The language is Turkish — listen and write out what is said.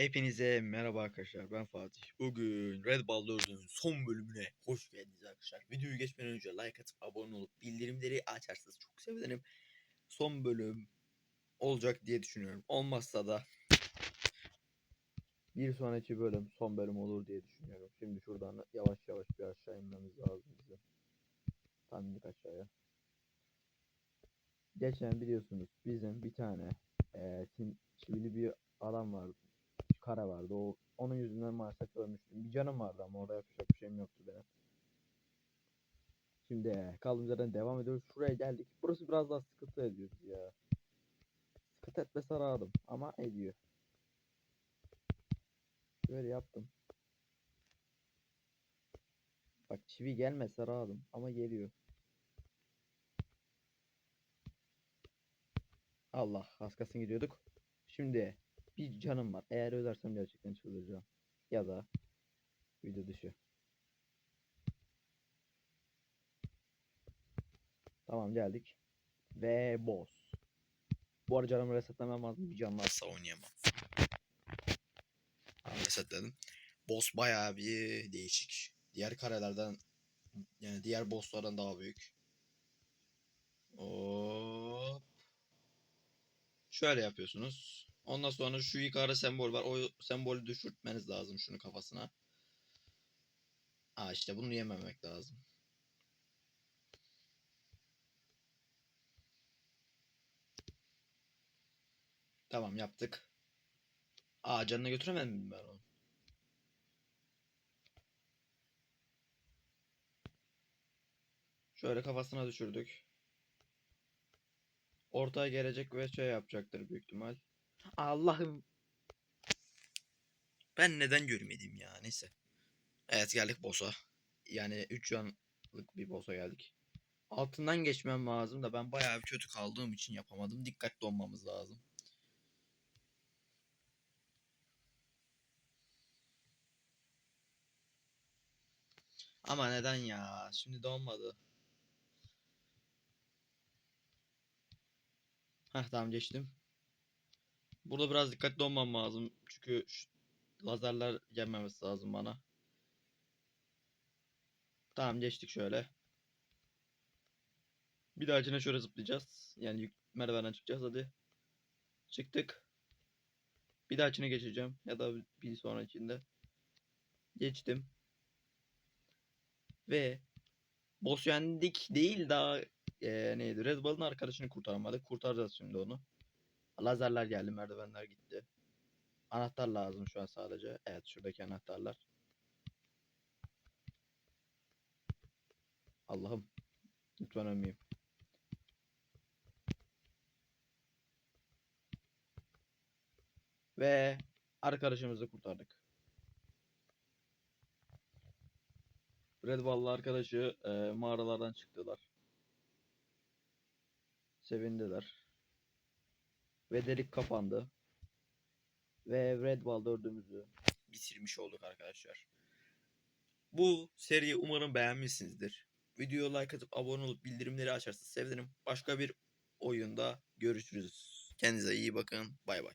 Hepinize merhaba arkadaşlar ben Fatih. Bugün Red Ball 4'ün son bölümüne hoş geldiniz arkadaşlar. Videoyu geçmeden önce like atıp abone olup bildirimleri açarsanız çok sevinirim. Son bölüm olacak diye düşünüyorum. Olmazsa da bir sonraki bölüm son bölüm olur diye düşünüyorum. Şimdi şuradan yavaş yavaş bir aşağı inmemiz lazım bize. Tam indik aşağıya. Geçen biliyorsunuz bizim bir tane tin- çivili bir adam vardı kara vardı. O onun yüzünden maalesef ölmüştüm. Bir canım vardı ama orada yapacak bir şeyim yoktu benim. Şimdi kaldığımız yerden devam ediyoruz. Şuraya geldik. Burası biraz daha sıkıntı ediyor ya. Sıkıntı etmese rahatım ama ediyor. Böyle yaptım. Bak çivi gelmese rahatım ama geliyor. Allah az kalsın gidiyorduk. Şimdi bir canım var. Eğer ölersem gerçekten çıldıracağım. Ya da video dışı. Tamam geldik. Ve boss. Bu arada canımı resetlemem lazım. Bir can varsa oynayamam. Tamam resetledim. Boss bayağı bir değişik. Diğer karelerden yani diğer bosslardan daha büyük. Hop. Şöyle yapıyorsunuz. Ondan sonra şu yukarı sembol var. O sembolü düşürtmeniz lazım şunu kafasına. Aa işte bunu yememek lazım. Tamam yaptık. Aa canına götüremedim mi ben onu? Şöyle kafasına düşürdük. Ortaya gelecek ve şey yapacaktır büyük ihtimal. Allah'ım. Ben neden görmedim ya neyse. Evet geldik boss'a. Yani 3 canlık bir boss'a geldik. Altından geçmem lazım da ben bayağı bir kötü kaldığım için yapamadım. Dikkatli olmamız lazım. Ama neden ya? Şimdi de olmadı. Heh tamam geçtim. Burada biraz dikkatli olmam lazım. Çünkü şu lazerler gelmemesi lazım bana. Tamam geçtik şöyle. Bir dahakine şöyle zıplayacağız. Yani merdivenden çıkacağız hadi. Çıktık. Bir dahakine geçeceğim. Ya da bir sonrakinde. Geçtim. Ve boss yendik değil daha eee neydi? Red Bull'un arkadaşını kurtaramadık. Kurtaracağız şimdi onu. Lazerler geldi, merdivenler gitti. Anahtar lazım şu an sadece. Evet, şuradaki anahtarlar. Allah'ım. Lütfen ölmeyeyim. Ve arkadaşımızı kurtardık. Red Bull'lı arkadaşı e, mağaralardan çıktılar. Sevindiler. Ve delik kapandı. Ve Red Bull dördümüzü bitirmiş olduk arkadaşlar. Bu seriyi umarım beğenmişsinizdir. Videoya like atıp abone olup bildirimleri açarsanız sevinirim. Başka bir oyunda görüşürüz. Kendinize iyi bakın. Bay bay.